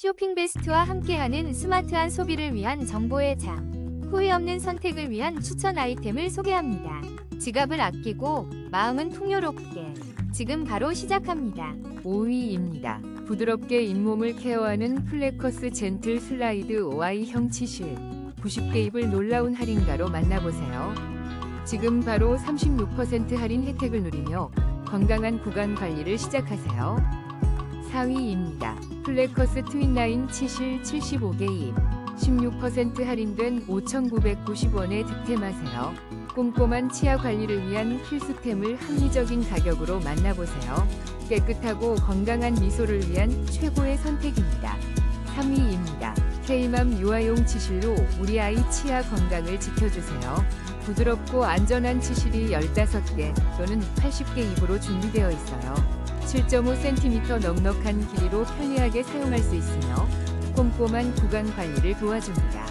쇼핑 베스트와 함께하는 스마트한 소비를 위한 정보의 장. 후회 없는 선택을 위한 추천 아이템을 소개합니다. 지갑을 아끼고 마음은 풍요롭게. 지금 바로 시작합니다. 5위입니다. 부드럽게 잇몸을 케어하는 플레커스 젠틀 슬라이드 Y형 치실. 90개 입을 놀라운 할인가로 만나보세요. 지금 바로 36% 할인 혜택을 누리며 건강한 구강 관리를 시작하세요. 4위입니다. 플레커스 트윈라인 치실 75개 입. 16% 할인된 5,990원에 득템하세요. 꼼꼼한 치아 관리를 위한 필수템을 합리적인 가격으로 만나보세요. 깨끗하고 건강한 미소를 위한 최고의 선택입니다. 3위입니다. K맘 유아용 치실로 우리 아이 치아 건강을 지켜주세요. 부드럽고 안전한 치실이 15개 또는 80개 입으로 준비되어 있어요. 7.5cm 넉넉한 길이로 편리하게 사용할 수 있으며 꼼꼼한 구강 관리를 도와줍니다.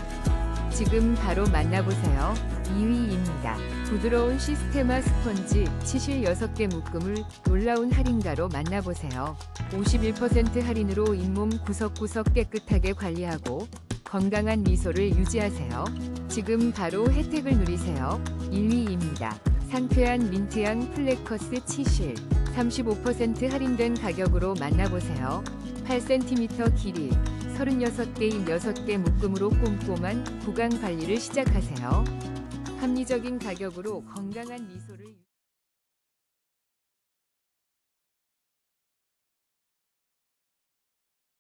지금 바로 만나보세요. 2위입니다. 부드러운 시스테마 스펀지 치실 6개 묶음을 놀라운 할인가로 만나보세요. 51% 할인으로 잇몸 구석구석 깨끗하게 관리하고 건강한 미소를 유지하세요. 지금 바로 혜택을 누리세요. 1위입니다. 상쾌한 민트향 플레커스 치실 35% 할인된 가격으로 만나보세요. 8cm 길이 36개인 6개 묶음으로 꼼꼼한 구강 관리를 시작하세요. 합리적인 가격으로 건강한 미소를